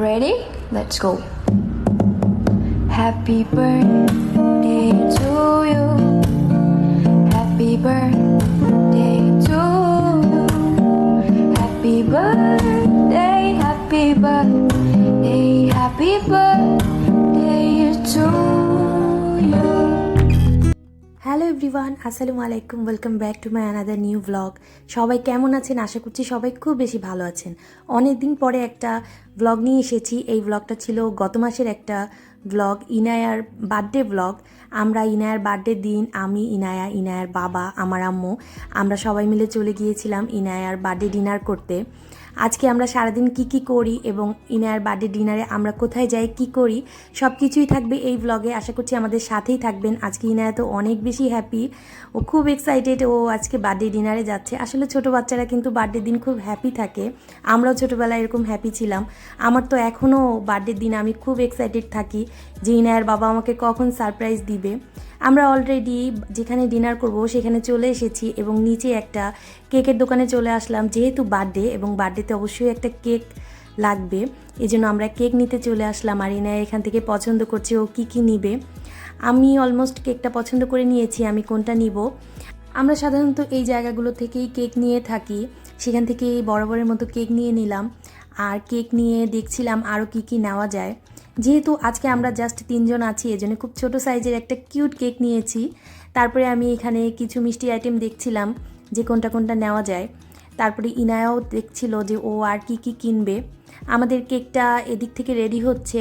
Ready? Let's go. Happy birthday to you. Happy birthday to you. Happy birthday, hello everyone আসসালামু আলাইকুম welcome back to my another new blog সবাই কেমন আছেন? আশা করছি সবাই খুব বেশি ভালো আছেন। অনেক দিন পরে একটা ব্লগ নিয়ে এসেছি। এই ব্লগটা ছিল গত মাসের একটা ব্লগ ইনায়ার বার্থডে ব্লগ আমরা ইনায়ার বার্থডে দিন, আমি, ইনায়া, ইনায়ার বাবা, আমার আম্মু। আমরা সবাই মিলে চলে গিয়েছিলাম ইনায়ার বার্থডে ডিনার করতে। আজকে আমরা সারাদিন কি কি করি এবং ইনার বার্থডে ডিনারে আমরা কোথায় যাই, কি করি সব কিছুই থাকবে এই ব্লগে আশা করছি আমাদের সাথেই থাকবেন। আজকে ইনায়া তো অনেক বেশি হ্যাপি ও খুব এক্সাইটেড ও আজকে বার্থডে ডিনারে যাচ্ছে। আসলে ছোট বাচ্চারা কিন্তু বার্থডে দিন খুব হ্যাপি থাকে। আমরাও ছোটোবেলায় এরকম হ্যাপি ছিলাম। আমার তো এখনও বার্থডের দিন আমি খুব এক্সাইটেড থাকি যে ইনায়ার বাবা আমাকে কখন সারপ্রাইজ দিবে। আমরা অলরেডি যেখানে ডিনার করব সেখানে চলে এসেছি এবং নিচে একটা কেকের দোকানে চলে আসলাম, যেহেতু বার্থডে এবং বার্থডেতে অবশ্যই একটা কেক লাগবে। এই জন্য আমরা কেক নিতে চলে আসলাম আর ইনা এখান থেকে পছন্দ করছে ও কী কী নিবে। আমি অলমোস্ট কেকটা পছন্দ করে নিয়েছি, আমি কোনটা নিব? আমরা সাধারণত এই জায়গাগুলো থেকেই কেক নিয়ে থাকি, সেখান থেকে বরাবরের মতো কেক নিয়ে নিলাম। আর কেক নিয়ে দেখছিলাম আরও কী কী নেওয়া যায়। যেহেতু আজকে আমরা জাস্ট তিনজন আছি, এজন্য খুব ছোট সাইজের একটা কিউট কেক নিয়েছি। তারপরে আমি এখানে কিছু মিষ্টি আইটেম দেখছিলাম যে কোনটা কোনটা নেওয়া যায়। তারপরে ইনায়াও দেখছিল যে ও আর কি কি কিনবে। আমাদের কেকটা এদিক থেকে রেডি হচ্ছে।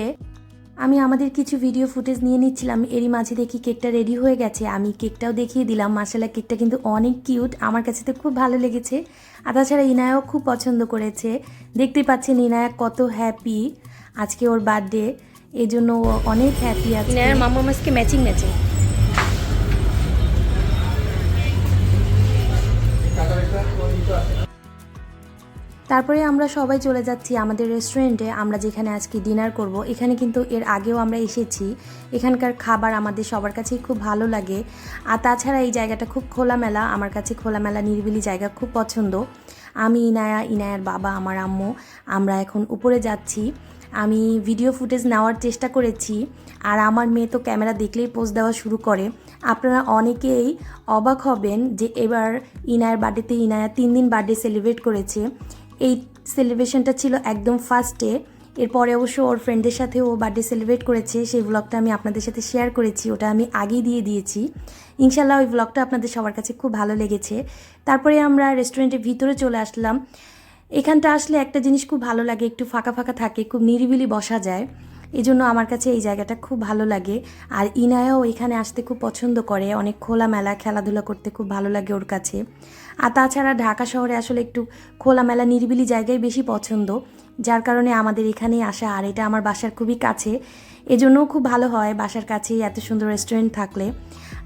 আমি আমাদের কিছু ভিডিও ফুটেজ নিয়ে নিচ্ছিলাম, এরই মাঝে দেখি কেকটা রেডি হয়ে গেছে। আমি কেকটাও দেখিয়ে দিলাম মাসালা কেকটা কিন্তু অনেক কিউট আমার কাছে তো খুব ভালো লেগেছে। আর তাছাড়া ইনায়াও খুব পছন্দ করেছে। দেখতে পাচ্ছেন ইনায়া কত হ্যাপি আজকে ওর বার্থডে এই জন্য অনেক হ্যাপি আছে। ইনায়ার মাম্মা মাসকে ম্যাচিং ম্যাচিং তারপরে আমরা সবাই চলে যাচ্ছি আমাদের রেস্টুরেন্টে আমরা যেখানে আজকে ডিনার করব। এখানে কিন্তু এর আগেও আমরা এসেছি। এখানকার খাবার আমাদের সবার কাছেই খুব ভালো লাগে। আর তাছাড়া এই জায়গাটা খুব খোলামেলা আমার কাছে খোলামেলা নিরিবিলি জায়গা খুব পছন্দ। আমি ইনায়া ইনায়ার বাবা আমার আম্মু। আমরা এখন উপরে যাচ্ছি। আমি ভিডিও ফুটেজ নেওয়ার চেষ্টা করেছি, আর আমার মেয়ে তো ক্যামেরা দেখলেই পোজ দেওয়া শুরু করে। আপনারা অনেকেই অবাক হবেন যে এবার ইনায়ার বার্থডেতে ইনায়া তিন দিন বার্থডে সেলিব্রেট করেছে। এই সেলিব্রেশনটা ছিল একদম ফার্স্টে এরপরে অবশ্য ওর ফ্রেন্ডের সাথে ও বার্থডে সেলিব্রেট করেছে। সেই ব্লগটা আমি আপনাদের সাথে শেয়ার করেছি, ওটা আমি আগেই দিয়ে দিয়েছি। ইনশাল্লাহ ওই ব্লগটা আপনাদের সবার কাছে খুব ভালো লেগেছে। তারপরে আমরা রেস্টুরেন্টের ভিতরে চলে আসলাম। এখানটা আসলে একটা জিনিস খুব ভালো লাগে, একটু ফাঁকা ফাঁকা থাকে, খুব নিরিবিলি বসা যায়। এই জন্য আমার কাছে এই জায়গাটা খুব ভালো লাগে। আর ইনায়াও এখানে আসতে খুব পছন্দ করে, অনেক খোলামেলা খেলাধুলা করতে খুব ভালো লাগে ওর কাছে। আর তাছাড়া ঢাকা শহরে আসলে একটু খোলামেলা, নিরিবিলি জায়গায় বেশি পছন্দ। যার কারণে আমাদের এখানেই আসা, আর এটা আমার বাসার খুবই কাছে। এজন্যও খুব ভালো হয় বাসার কাছেই এত সুন্দর রেস্টুরেন্ট থাকলে।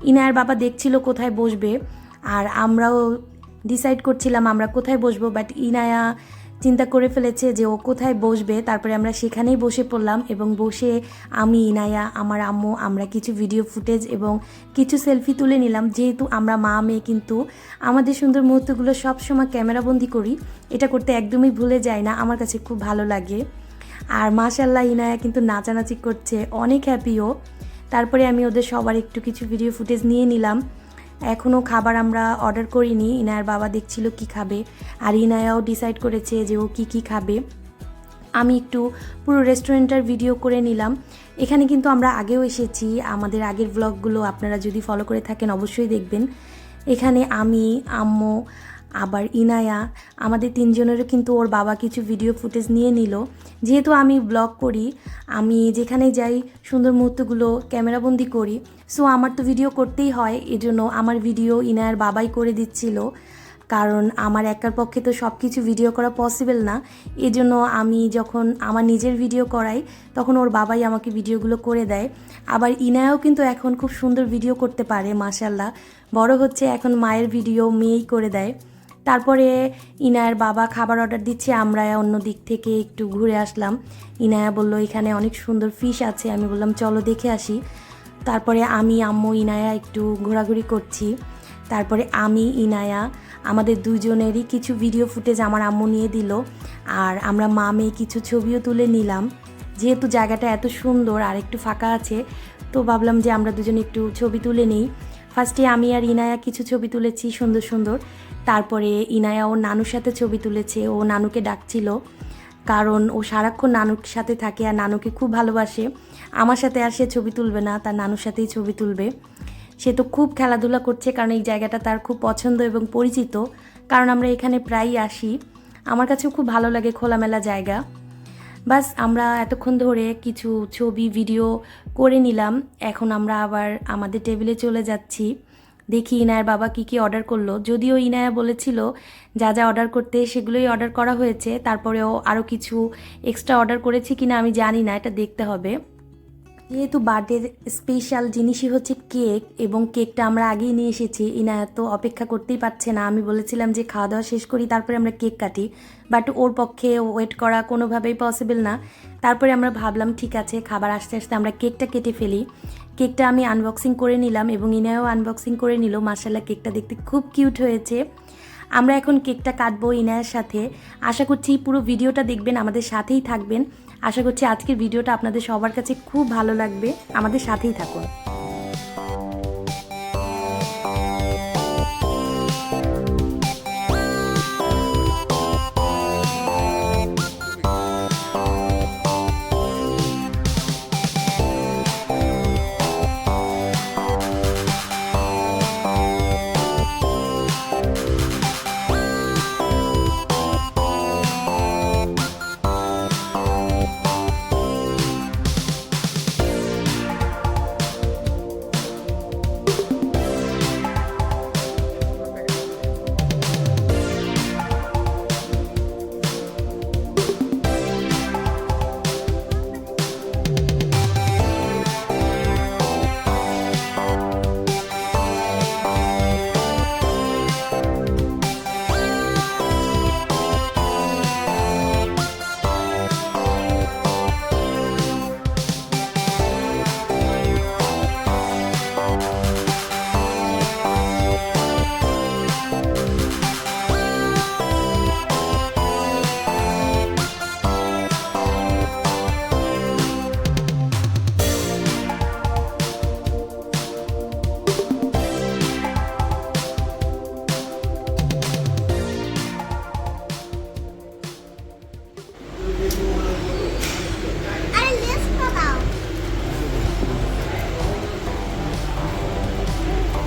ইনায়ার বাবা দেখছিল কোথায় বসবে, আর আমরাও ডিসাইড করছিলাম আমরা কোথায় বসবো বাট ইনায়া চিন্তা করে ফেলেছে যে ও কোথায় বসবে। তারপরে আমরা সেখানেই বসে পড়লাম এবং বসে আমি, ইনায়া, আমার আম্মু, আমরা কিছু ভিডিও ফুটেজ এবং কিছু সেলফি তুলে নিলাম। যেহেতু আমরা মা, মেয়ে কিন্তু আমাদের সুন্দর মুহূর্তগুলো সবসময় ক্যামেরাবন্দি করি, এটা করতে একদমই ভুলে যায় না। আমার কাছে খুব ভালো লাগে। আর মাশাল্লাহ ইনায়া কিন্তু নাচানাচি করছে, অনেক হ্যাপিও তারপরে আমি ওদের সবার একটু কিছু ভিডিও ফুটেজ নিয়ে নিলাম। এখনও খাবার আমরা অর্ডার করিনি। ইনায়ার বাবা দেখছিল কি খাবে, আর ইনায়াও ডিসাইড করেছে যে ও কি কি খাবে। আমি একটু পুরো রেস্টুরেন্টটার ভিডিও করে নিলাম। এখানে কিন্তু আমরা আগেও এসেছি। আমাদের আগের ব্লগগুলো আপনারা যদি ফলো করে থাকেন অবশ্যই দেখবেন। এখানে আমি, আম্মু আবার ইনায়া, আমাদের তিনজনেরও কিন্তু ওর বাবা কিছু ভিডিও ফুটেজ নিয়ে নিল। যেহেতু আমি ব্লগ করি, আমি যেখানে যাই সুন্দর মুহূর্তগুলো ক্যামেরাবন্দি করি। সো আমার তো ভিডিও করতেই হয়, এজন্য আমার ভিডিও ইনায়ার বাবাই করে দিচ্ছিল। কারণ আমার একার পক্ষে তো সব কিছু ভিডিও করা পসিবল না। এজন্য আমি যখন আমার নিজের ভিডিও করাই, তখন ওর বাবাই আমাকে ভিডিওগুলো করে দেয়। আবার ইনায়াও কিন্তু এখন খুব সুন্দর ভিডিও করতে পারে মাসাল্লাহ বড় হচ্ছে এখন মায়ের ভিডিও মেয়েই করে দেয়। তারপরে ইনায়ের বাবা খাবার অর্ডার দিচ্ছে, আমরা অন্য দিক থেকে একটু ঘুরে আসলাম। ইনায়া বলল, এখানে অনেক সুন্দর ফিশ আছে। আমি বললাম, চলো দেখে আসি। তারপরে আমি, আম্মু, ইনায়া একটু ঘোরাঘুরি করছি। তারপরে আমি, ইনায়া, আমাদের দুজনেরই কিছু ভিডিও ফুটেজ আমার আম্মু নিয়ে দিল। আর আমরা মা মেয়ে কিছু ছবিও তুলে নিলাম। যেহেতু জায়গাটা এত সুন্দর, আর একটু ফাঁকা আছে, তো ভাবলাম যে আমরা দুজনে একটু ছবি তুলে নিই। ফার্স্টে আমি আর ইনায়া কিছু ছবি তুলেছি সুন্দর সুন্দর। তারপরে ইনায়া ও নানুর সাথে ছবি তুলেছে, ও নানুকে ডাকছিল। কারণ ও সারাক্ষণ নানুর সাথে থাকে আর নানুকে খুব ভালোবাসে। আমার সাথে আর সে ছবি তুলবে না, তার নানুর সাথেই ছবি তুলবে। সে তো খুব খেলাধুলা করছে কারণ এই জায়গাটা তার খুব পছন্দ এবং পরিচিত। কারণ আমরা এখানে প্রায়ই আসি। আমার কাছেও খুব ভালো লাগে খোলামেলা জায়গা। বাস, আমরা এতক্ষণ ধরে কিছু ছবি, ভিডিও করে নিলাম। এখন আমরা আবার আমাদের টেবিলে চলে যাচ্ছি। দেখি ইনায়ের বাবা কি কি অর্ডার করল। যদিও ইনায়া বলেছিল, যা যা অর্ডার করতে সেগুলোই অর্ডার করা হয়েছে, তারপরেও আরও কিছু এক্সট্রা অর্ডার করেছি কিনা আমি জানি না, এটা দেখতে হবে। যেহেতু বার্থডে স্পেশাল জিনিসই হচ্ছে কেক এবং কেকটা আমরা আগেই নিয়ে এসেছি, ইনায়াত তো অপেক্ষা করতেই পারছে না। আমি বলেছিলাম যে খাওয়া দাওয়া শেষ করি, তারপরে আমরা কেক কাটি। বাট ওর পক্ষে ওয়েট করা কোনোভাবেই পসিবল না। তারপরে আমরা ভাবলাম, ঠিক আছে, খাবার আস্তে আস্তে আমরা কেকটা কেটে ফেলি। কেকটা আমি আনবক্সিং করে নিলাম এবং ইনায়াও আনবক্সিং করে নিল। মার্শাল্লাহ কেকটা দেখতে খুব কিউট হয়েছে। আমরা এখন কেকটা কাটবো ইনায়ার সাথে। আশা করছি পুরো ভিডিওটা দেখবেন, আমাদের সাথেই থাকবেন। আশা করছি আজকের ভিডিওটা আপনাদের সবার কাছে খুব ভালো লাগবে। আমাদের সাথেই থাকুন।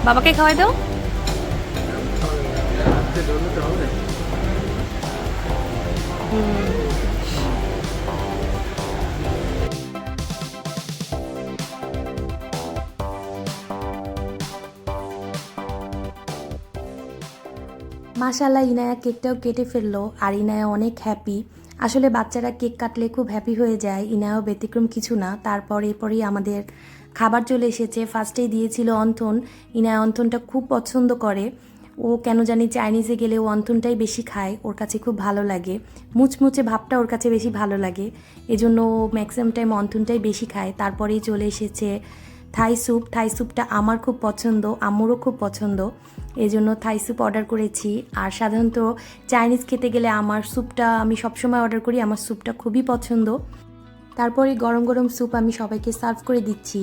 বাবাকে খাওয়াই দাও। মাশাল্লাহ ইনায়া কেকটাও কেটে ফেলল আর ইনায়া অনেক হ্যাপি আসলে বাচ্চারা কেক কাটলে খুব হ্যাপি হয়ে যায়, ইনায়াও ব্যতিক্রম কিছু না। তারপর এরপরেই আমাদের খাবার চলে এসেছে। ফার্স্টেই দিয়েছিল অন্থন। ইনায়া অন্থনটা খুব পছন্দ করে। ও কেন জানি চাইনিজে গেলে ও অন্থনটাই বেশি খায়। ওর কাছে খুব ভালো লাগে। মুচমুচে ভাবটা ওর কাছে বেশি ভালো লাগে। এজন্য ও ম্যাক্সিমাম টাইম অন্থনটাই বেশি খায়। তারপরেই চলে এসেছে থাই স্যুপ। থাই স্যুপটা আমার খুব পছন্দ, আম্মুরও খুব পছন্দ। এই জন্য থাই স্যুপ অর্ডার করেছি। আর সাধারণত চাইনিজ খেতে গেলে আমার স্যুপটা আমি সবসময় অর্ডার করি। আমার স্যুপটা খুবই পছন্দ। তারপরে গরম গরম স্যুপ আমি সবাইকে সার্ভ করে দিচ্ছি।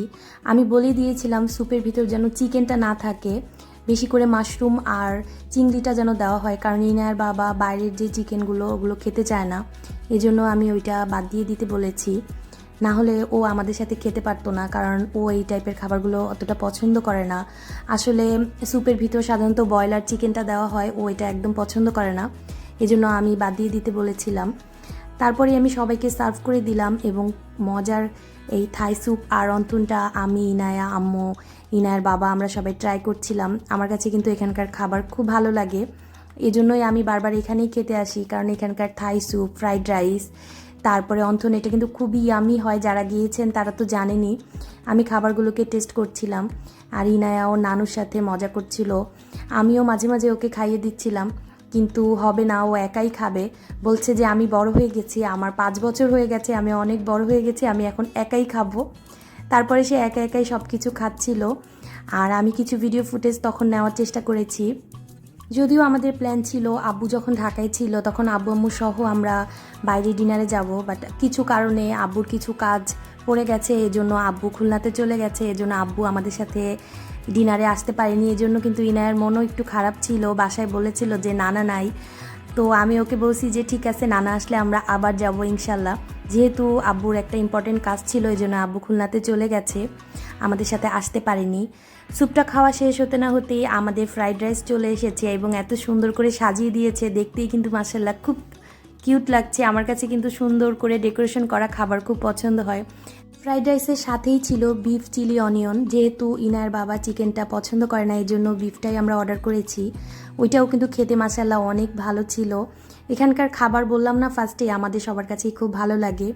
আমি বলে দিয়েছিলাম স্যুপের ভিতর যেন চিকেনটা না থাকে, বেশি করে মাশরুম আর চিংড়িটা যেন দেওয়া হয়, কারণ ইনার বাবা বাইরের যে চিকেনগুলো ওগুলো খেতে চায় না, এজন্য আমি ওইটা বাদ দিয়ে দিতে বলেছি। না হলে ও আমাদের সাথে খেতে পারতো না, কারণ ও এই টাইপের খাবারগুলো অতটা পছন্দ করে না। আসলে স্যুপের ভিতর সাধারণত ব্রয়লার চিকেনটা দেওয়া হয়, ও এটা একদম পছন্দ করে না, এজন্য আমি বাদ দিয়ে দিতে বলেছিলাম। তারপরে আমি সবাইকে সার্ভ করে দিলাম এবং মজার এই থাই স্যুপ আর অন্তুনটা আমি, ইনায়া, আম্মু, ইনায়ার বাবা, আমরা সবাই ট্রাই করছিলাম। আমার কাছে কিন্তু এখানকার খাবার খুব ভালো লাগে। এজন্যই আমি বারবার এখানেই খেতে আসি, কারণ এখানকার থাই স্যুপ ফ্রাইড রাইস তারপরে অন্থন এটা কিন্তু খুবই ইয়ামি হয়। যারা গিয়েছেন, তারা তো জানেনি আমি খাবারগুলোকে টেস্ট করছিলাম। আর ইনায়া ও নানুর সাথে মজা করছিল। আমিও মাঝে মাঝে ওকে খাইয়ে দিচ্ছিলাম। কিন্তু হবে না, ও একাই খাবে। বলছে যে, আমি বড় হয়ে গেছি, আমার পাঁচ বছর হয়ে গেছে, আমি অনেক বড় হয়ে গেছি, আমি এখন একাই খাব। তারপরে সে একা একাই সব কিছু খাচ্ছিল। আর আমি কিছু ভিডিও ফুটেজ তখন নেওয়ার চেষ্টা করেছি। যদিও আমাদের প্ল্যান ছিল, আব্বু যখন ঢাকায় ছিল, তখন আব্বু আম্মু সহ আমরা বাইরে ডিনারে যাব বাট কিছু কারণে আব্বুর কিছু কাজ পড়ে গেছে, এজন্য আব্বু খুলনাতে চলে গেছে, এজন্য আব্বু আমাদের সাথে ডিনারে আসতে পারেনি, এজন্য কিন্তু ইনায়ের মনও একটু খারাপ ছিল, বাসায় বলেছিল যে নানা নাই। তো আমি ওকে বলছি যে ঠিক আছে, নানা আসলে আমরা আবার যাব ইনশাল্লাহ। যেহেতু আব্বুর একটা ইম্পর্টেন্ট কাজ ছিল এই জন্য আব্বু খুলনাতে চলে গেছে, আমাদের সাথে আসতে পারেনি। স্যুপটা খাওয়া শেষ হতে না হতেই আমাদের ফ্রাইড রাইস চলে এসেছে এবং এত সুন্দর করে সাজিয়ে দিয়েছে, দেখতেই কিন্তু মাসাল্লাহ খুব কিউট লাগছে। আমার কাছে কিন্তু সুন্দর করে ডেকোরেশন করা খাবার খুব পছন্দ হয়। ফ্রাইড রাইসের সাথেই ছিল বিফ, চিলি, অনিয়ন। যেহেতু ইনার বাবা চিকেনটা পছন্দ করে না এই জন্য বিফটাই আমরা অর্ডার করেছি। ওইটাও কিন্তু খেতে মাসাল্লাহ অনেক ভালো ছিল। এখানকার খাবার বললাম না ফার্স্টে আমাদের সবার কাছেই খুব ভালো লাগে।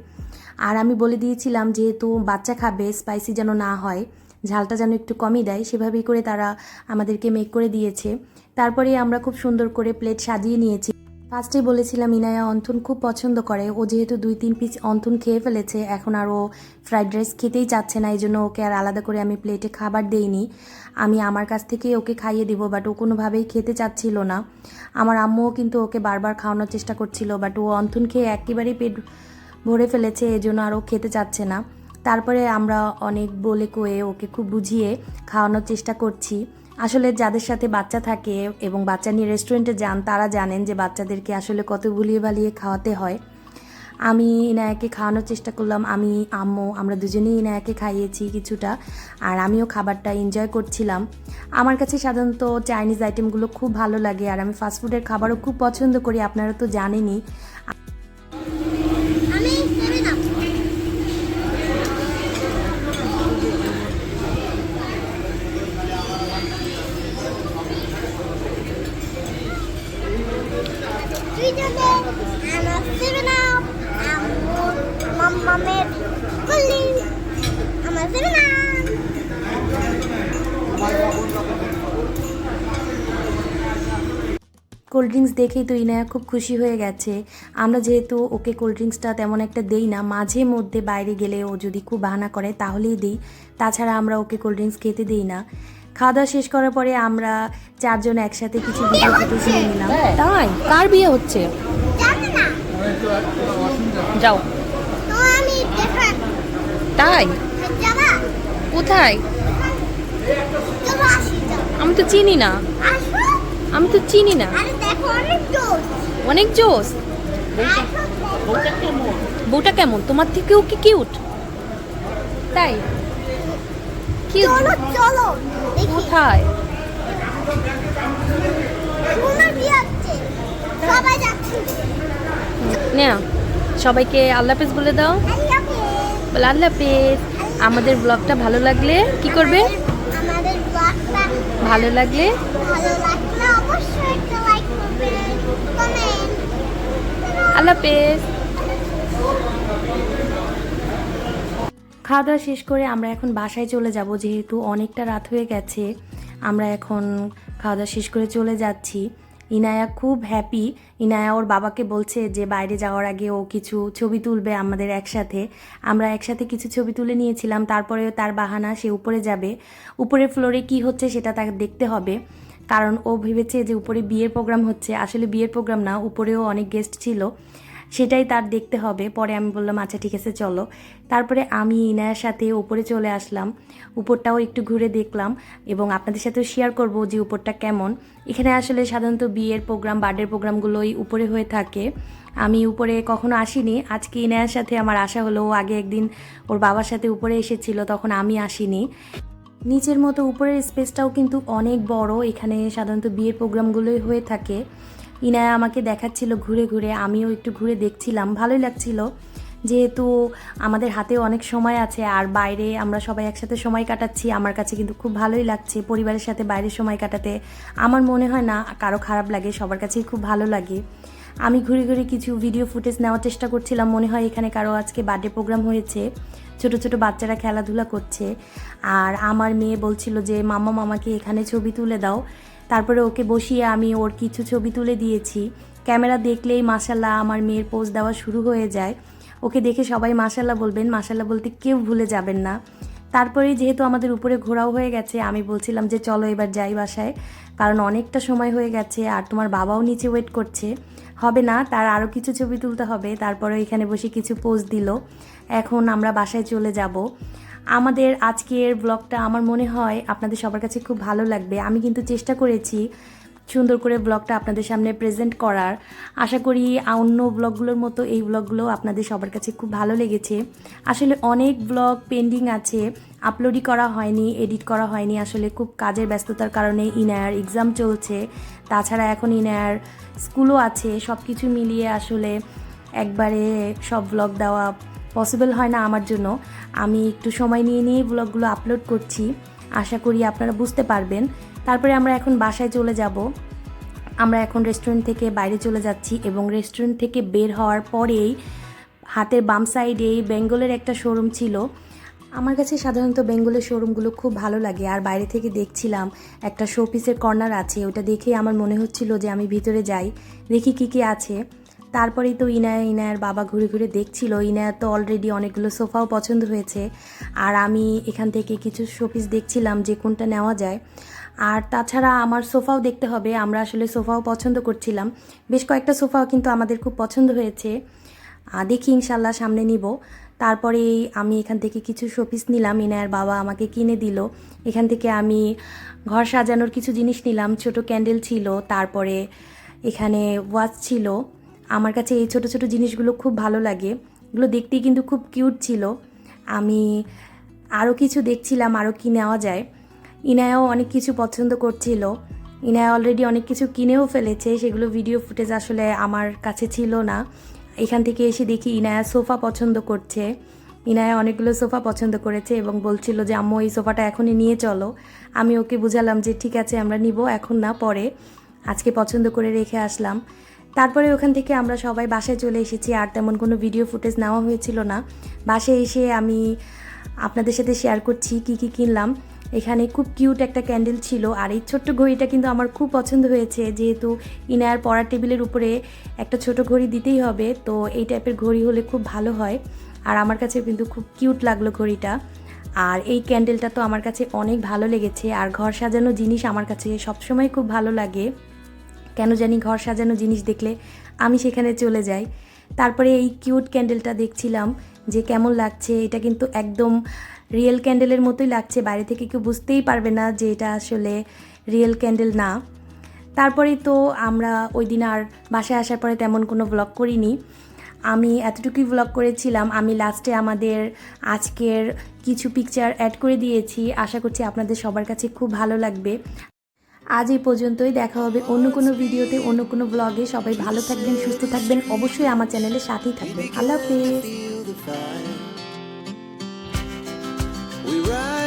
আর আমি বলে দিয়েছিলাম যেহেতু বাচ্চা খাবে স্পাইসি যেন না হয়, ঝালটা যেন একটু কমই দেয়, সেভাবেই করে তারা আমাদেরকে মেক করে দিয়েছে। তারপরে আমরা খুব সুন্দর করে প্লেট সাজিয়ে নিয়েছি। ফার্স্টেই বলেছিলাম, ইনায়া অন্থন খুব পছন্দ করে। ও যেহেতু দুই তিন পিস অন্থন খেয়ে ফেলেছে, এখন আর ও ফ্রাইড রাইস খেতেই চাচ্ছে না এই জন্য ওকে আর আলাদা করে আমি প্লেটে খাবার দেইনি। আমি আমার কাছ থেকেই ওকে খাইয়ে দিব বাট ও কোনোভাবেই খেতে চাচ্ছিল না। আমার আম্মুও কিন্তু ওকে বারবার খাওয়ানোর চেষ্টা করছিল বাট ও অন্থন খেয়ে একেবারেই পেট ভরে ফেলেছে এই জন্য আর ও খেতে চাচ্ছে না। তারপরে আমরা অনেক বলে কয়ে ওকে খুব বুঝিয়ে খাওয়ানোর চেষ্টা করছি। আসলে যাদের সাথে বাচ্চা থাকে এবং বাচ্চা নিয়ে রেস্টুরেন্টে যান, তারা জানেন যে বাচ্চাদেরকে আসলে কত ভুলিয়ে ভালিয়ে খাওয়াতে হয়। আমি ইনায়াকে খাওয়ানোর চেষ্টা করলাম, আমি, আম্মু, আমরা দুজনেই ইনায়াকে খাইয়েছি কিছুটা, আর আমিও খাবারটা এনজয় করছিলাম। আমার কাছে সাধারণত চাইনিজ আইটেমগুলো খুব ভালো লাগে, আর আমি ফাস্টফুডের খাবারও খুব পছন্দ করি, আপনারা তো জানেনই আমি সেভেন আপ তুই যাবে আমার সেভেন আপ আমার মাম্মামের কুলি আমার সেভেন আপ কোল্ড ড্রিঙ্কস দেখেই তো ইনায়া খুব খুশি হয়ে গেছে। আমরা যেহেতু ওকে কোল্ড ড্রিঙ্কসটা তেমন একটা দেই না মাঝে মধ্যে বাইরে গেলে ও যদি খুব বাহানা করে তাহলেই দিই। তাছাড়া আমরা ওকে কোল্ড ড্রিঙ্কস খেতে দিই না। খাওয়া দাওয়া শেষ করার পরে আমরা চারজন একসাথে কিছু ভিডিও ফুটেজ নিয়ে নিলাম। তাই? কার বিয়ে হচ্ছে? যাও। তো আমি দেখা তাই? কোথায়? আমি তো চিনি না। আমি তো চিনি না। অনেক জোস বউটা কেমন? তোমার থেকেও কি কিউট তাই? কি চলো চলো দেখি। কোথায়? না সবাইকে আল্লাহ হাফেজ বলে দাও। বলে আল্লাহ হাফেজ। আমাদের ব্লগটা ভালো লাগলে কি করবে? ভালো লাগলে ভালো লাগলে অবশ্যই একটা লাইক করবেন কমেন্ট আল্লাহ খাওয়া দাওয়া শেষ করে আমরা এখন বাসায় চলে যাব, যেহেতু অনেকটা রাত হয়ে গেছে। আমরা এখন খাওয়া দাওয়া শেষ করে চলে যাচ্ছি। ইনায়া খুব হ্যাপি ইনায়া ওর বাবাকে বলছে যে, বাইরে যাওয়ার আগে ও কিছু ছবি তুলবে আমাদের একসাথে। আমরা একসাথে কিছু ছবি তুলে নিয়েছিলাম, তারপরেও তার বাহানা সে উপরে যাবে। উপরের ফ্লোরে কি হচ্ছে সেটা তাকে দেখতে হবে। কারণ ও ভেবেছে যে উপরে বিয়ের প্রোগ্রাম হচ্ছে। আসলে বিয়ের প্রোগ্রাম না, উপরেও অনেক গেস্ট ছিল। সেটাই তার দেখতে হবে। পরে আমি বললাম আচ্ছা ঠিক আছে, চলো। তারপরে আমি ইনায়ার সাথে উপরে চলে আসলাম। উপরটাও একটু ঘুরে দেখলাম এবং আপনাদের সাথেও শেয়ার করব যে উপরটা কেমন। এখানে আসলে সাধারণত বিয়ের প্রোগ্রাম, বার্থডের প্রোগ্রামগুলোই উপরে হয়ে থাকে। আমি উপরে কখনো আসিনি। আজকে ইনায়ার সাথে আমার আশা হলো। ও আগে একদিন ওর বাবার সাথে উপরে এসেছিল, তখন আমি আসিনি। নিচের মতো উপরের স্পেসটাও কিন্তু অনেক বড়। এখানে সাধারণত বিয়ের প্রোগ্রামগুলোই হয়ে থাকে। ইনায়া আমাকে দেখাচ্ছিল ঘুরে ঘুরে, আমিও একটু ঘুরে দেখছিলাম। ভালোই লাগছিল। যেহেতু আমাদের হাতেও অনেক সময় আছে, আর বাইরে আমরা সবাই একসাথে সময় কাটাচ্ছি, আমার কাছে কিন্তু খুব ভালোই লাগছে পরিবারের সাথে বাইরে সময় কাটাতে। আমার মনে হয় না, কারও খারাপ লাগে, সবার কাছেই খুব ভালো লাগে। আমি ঘুরে ঘুরে কিছু ভিডিও ফুটেজ নেওয়ার চেষ্টা করছিলাম, মনে হয় এখানে কারও আজকে বার্থডে প্রোগ্রাম হয়েছে। ছোট ছোট বাচ্চারা খেলাধুলা করছে। আর আমার মেয়ে বলছিল যে মামা মামাকে এখানে ছবি তুলে দাও। তারপরে ওকে বসিয়ে আমি ওর কিছু ছবি তুলে দিয়েছি। ক্যামেরা দেখলেই মাসাল্লাহ আমার মেয়ের পোজ দেওয়া শুরু হয়ে যায়। ওকে দেখে সবাই মাসাল্লাহ বলবেন মাসাল্লাহ বলতে কেউ ভুলে যাবেন না। তারপরে যেহেতু আমাদের উপরে ঘোরাও হয়ে গেছে, আমি বলছিলাম যে, চলো এবার যাই বাসায়। কারণ অনেকটা সময় হয়ে গেছে আর তোমার বাবাও নিচে ওয়েট করছে। হবে না, তার আরও কিছু ছবি তুলতে হবে। তারপরে এখানে বসে কিছু পোজ দিল। এখন আমরা বাসায় চলে যাব। আমাদের আজকের ব্লগটা আমার মনে হয় আপনাদের সবার কাছে খুব ভালো লাগবে। আমি কিন্তু চেষ্টা করেছি সুন্দর করে ব্লগটা আপনাদের সামনে প্রেজেন্ট করার। আশা করি অন্য ব্লগগুলোর মতো এই ব্লগগুলো আপনাদের সবার কাছে খুব ভালো লেগেছে। আসলে অনেক ব্লগ পেন্ডিং আছে। আপলোডই করা হয়নি এডিট করা হয়নি। আসলে খুব কাজের ব্যস্ততার কারণে ইনায়ার এক্সাম চলছে। তাছাড়া এখন ইনায়ার স্কুলও আছে। সব কিছু মিলিয়ে আসলে একবারে সব ব্লগ দেওয়া পসিবল হয় না আমার জন্য। আমি একটু সময় নিয়ে নিয়ে ব্লগগুলো আপলোড করছি। আশা করি আপনারা বুঝতে পারবেন। তারপরে আমরা এখন বাসায় চলে যাব। আমরা এখন রেস্টুরেন্ট থেকে বাইরে চলে যাচ্ছি এবং রেস্টুরেন্ট থেকে বের হওয়ার পরেই হাতের বাম সাইডেই বেঙ্গলের একটা শোরুম ছিল। আমার কাছে সাধারণত বেঙ্গলের শোরুমগুলো খুব ভালো লাগে। আর বাইরে থেকে দেখছিলাম একটা শোপিসের কর্নার আছে। ওটা দেখেই আমার মনে হচ্ছিল যে আমি ভিতরে যাই, দেখি কি কি আছে। তারপরেই তো ইনায়া, ইনায়ার বাবা ঘুরে ঘুরে দেখছিল। ইনায়ার তো অলরেডি অনেকগুলো সোফাও পছন্দ হয়েছে। আর আমি এখান থেকে কিছু শোপিস দেখছিলাম যে কোনটা নেওয়া যায়। আর তাছাড়া আমার সোফাও দেখতে হবে, আমরা আসলে সোফাও পছন্দ করছিলাম। বেশ কয়েকটা সোফাও কিন্তু আমাদের খুব পছন্দ হয়েছে। দেখি ইনশাল্লাহ সামনে নিব। তারপরে আমি এখান থেকে কিছু শোপিস নিলাম, ইনায়ার বাবা আমাকে কিনে দিল। এখান থেকে আমি ঘর সাজানোর কিছু জিনিস নিলাম, ছোট ক্যান্ডেল ছিল, তারপরে এখানে ওয়াচ ছিল। আমার কাছে এই ছোট ছোট জিনিসগুলো খুব ভালো লাগে। এগুলো দেখতেই কিন্তু খুব কিউট ছিল। আমি আরও কিছু দেখছিলাম আরও কি নেওয়া যায়। ইনায়াও অনেক কিছু পছন্দ করছিল। ইনায়া অলরেডি অনেক কিছু কিনেও ফেলেছে, সেগুলো ভিডিও ফুটেজ আসলে আমার কাছে ছিল না। এখান থেকে এসে দেখি ইনায়া সোফা পছন্দ করছে। ইনায়া অনেকগুলো সোফা পছন্দ করেছে এবং বলছিল যে, আম্মু, এই সোফাটা এখনই নিয়ে চলো। আমি ওকে বুঝালাম যে, ঠিক আছে, আমরা নিব, এখন না, পরে। আজকে পছন্দ করে রেখে আসলাম। তারপরে ওখান থেকে আমরা সবাই বাসায় চলে এসেছি, আর তেমন কোনো ভিডিও ফুটেজ নেওয়া হয়েছিল না। বাসায় এসে আমি আপনাদের সাথে শেয়ার করছি কি কি কিনলাম। এখানে খুব কিউট একটা ক্যান্ডেল ছিল। আর এই ছোট্ট ঘড়িটা কিন্তু আমার খুব পছন্দ হয়েছে। যেহেতু ইনায়ার পড়ার টেবিলের উপরে একটা ছোট ঘড়ি দিতেই হবে, তো এই টাইপের ঘড়ি হলে খুব ভালো হয়। আর আমার কাছে কিন্তু খুব কিউট লাগল ঘড়িটা। আর এই ক্যান্ডেলটা তো আমার কাছে অনেক ভালো লেগেছে। আর ঘর সাজানো জিনিস আমার কাছে সবসময় খুব ভালো লাগে। কেন জানি ঘর সাজানো জিনিস দেখলে আমি সেখানে চলে যাই। তারপরে এই কিউট ক্যান্ডেলটা দেখছিলাম যে কেমন লাগছে, এটা কিন্তু একদম রিয়েল ক্যান্ডেলের মতোই লাগছে। বাইরে থেকে কেউ বুঝতেই পারবে না যে এটা আসলে রিয়েল ক্যান্ডেল না। তারপরে তো আমরা ওই দিন আর বাসায় আসার পরে তেমন কোনো ব্লগ করিনি। আমি এতটুকুই ব্লগ করেছিলাম। আমি লাস্টে আমাদের আজকের কিছু পিকচার অ্যাড করে দিয়েছি। আশা করছি আপনাদের সবার কাছে খুব ভালো লাগবে। আজ এই পর্যন্তই। দেখা হবে অন্য কোনো ভিডিওতে, অন্য কোনো ব্লগে সবাই ভালো থাকবেন, সুস্থ থাকবেন। অবশ্যই আমার চ্যানেলের সাথেই থাকবেন। আল্লাহ হাফেজ।